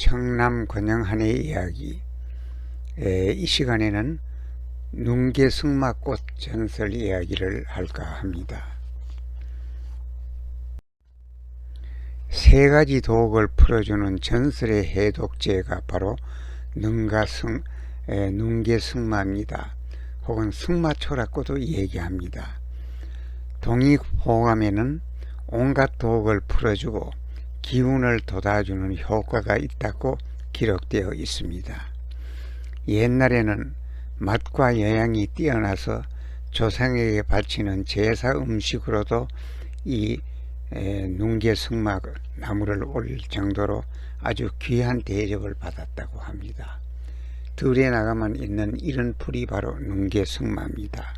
청남 권영한의 이야기 에, 이 시간에는 눈개 승마꽃 전설 이야기를 할까 합니다. 세 가지 독을 풀어주는 전설의 해독제가 바로 능가승, 에, 눈개승마입니다. 혹은 승마초라고도 얘기합니다. 동의호감에는 온갖 독을 풀어주고 기운을 돋아주는 효과가 있다고 기록되어 있습니다. 옛날에는 맛과 영양이 뛰어나서 조상에게 바치는 제사 음식으로도 이 에, 눈개승마 나무를 올릴 정도로 아주 귀한 대접을 받았다고 합니다. 들에 나가만 있는 이런 풀이 바로 눈개승마입니다.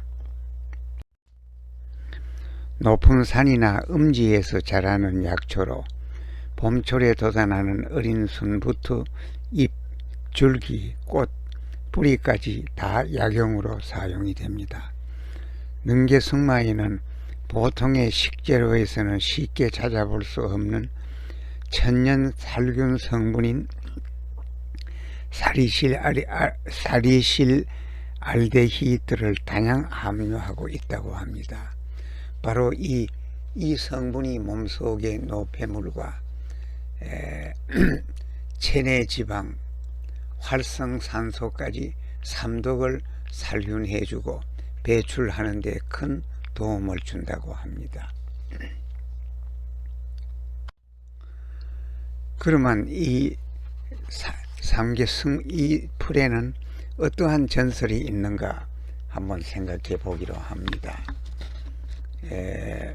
높은 산이나 음지에서 자라는 약초로 봄철에 돋아나는 어린 순부터 잎, 줄기, 꽃, 뿌리까지 다 약용으로 사용이 됩니다. 능계승마에는 보통의 식재료에서는 쉽게 찾아볼 수 없는 천연 살균 성분인 사리실, 아리, 아, 사리실 알데히드를 다량 함유하고 있다고 합니다. 바로 이, 이 성분이 몸속의 노폐물과 에, 체내 지방, 활성산소까지 삼독을 살균해주고 배출하는 데 큰 도움을 준다고 합니다. 그러면 이 삼계승 이 풀에는 어떠한 전설이 있는가 한번 생각해 보기로 합니다. 에,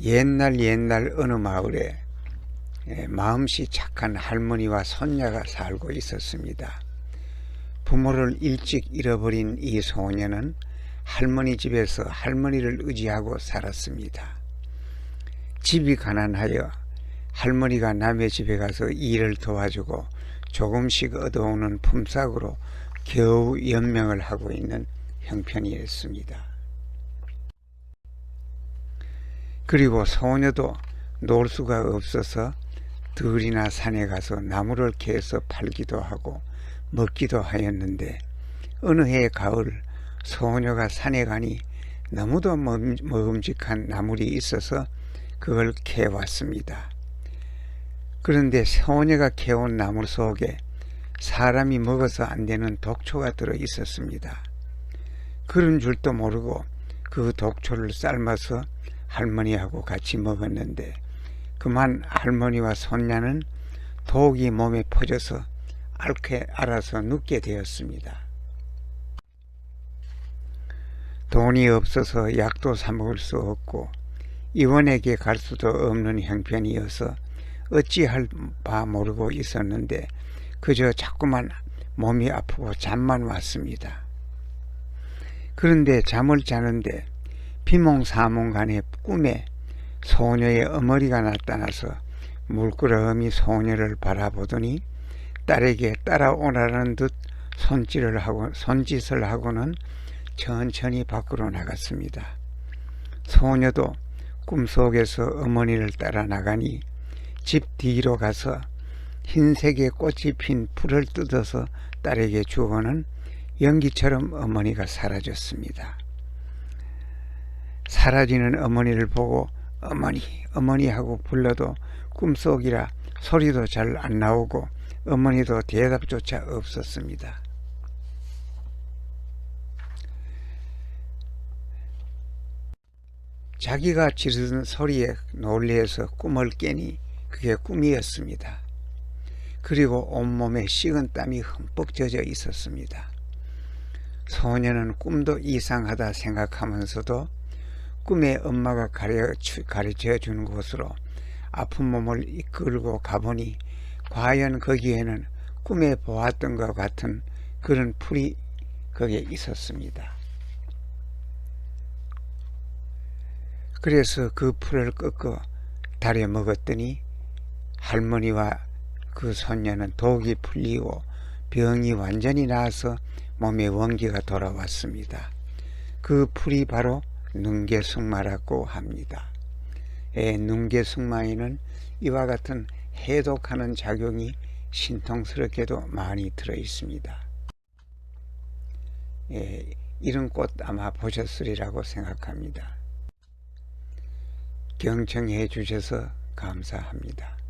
옛날 옛날 어느 마을에 에, 마음씨 착한 할머니와 손녀가 살고 있었습니다. 부모를 일찍 잃어버린 이 소녀는 할머니 집에서 할머니를 의지하고 살았습니다. 집이 가난하여 할머니가 남의 집에 가서 일을 도와주고 조금씩 얻어오는 품삯으로 겨우 연명을 하고 있는 형편이었습니다. 그리고 소녀도 놀 수가 없어서 들이나 산에 가서 나무를 캐서 팔기도 하고 먹기도 하였는데 어느 해 가을 소녀가 산에 가니 너무도 먹음직한 나물이 있어서 그걸 캐왔습니다. 그런데 소녀가 캐온 나물 속에 사람이 먹어서 안 되는 독초가 들어 있었습니다. 그런 줄도 모르고 그 독초를 삶아서 할머니하고 같이 먹었는데 그만 할머니와 손녀는 독이 몸에 퍼져서 앓게 알아서 눕게 되었습니다. 돈이 없어서 약도 사 먹을 수 없고 이원에게 갈 수도 없는 형편이어서 어찌할 바 모르고 있었는데 그저 자꾸만 몸이 아프고 잠만 왔습니다. 그런데 잠을 자는데 비몽사몽간에 꿈에 소녀의 어머니가 나타나서 물끄러미 소녀를 바라보더니 딸에게 따라오라는 듯 손짓을 하고 손짓을 하고는 천천히 밖으로 나갔습니다. 소녀도 꿈속에서 어머니를 따라 나가니 집 뒤로 가서 흰색의 꽃이 핀 풀을 뜯어서 딸에게 주고는 연기처럼 어머니가 사라졌습니다. 사라지는 어머니를 보고 어머니 어머니 하고 불러도 꿈속이라 소리도 잘 안 나오고 어머니도 대답조차 없었습니다. 자기가 지르는 소리에 놀래서 꿈을 깨니 그게 꿈이었습니다. 그리고 온몸에 식은 땀이 흠뻑 젖어 있었습니다. 소녀는 꿈도 이상하다 생각하면서도 꿈에 엄마가 가르쳐 주는 곳으로 아픈 몸을 이끌고 가보니 과연 거기에는 꿈에 보았던 것 같은 그런 풀이 거기에 있었습니다. 그래서 그 풀을 꺾어 달에 먹었더니 할머니와 그 손녀는 독이 풀리고 병이 완전히 나아서 몸에 원기가 돌아왔습니다. 그 풀이 바로 눈개승마라고 합니다. 예, 눈개승마에는 이와 같은 해독하는 작용이 신통스럽게도 많이 들어 있습니다. 예, 이런 꽃 아마 보셨으리라고 생각합니다. 경청해 주셔서 감사합니다.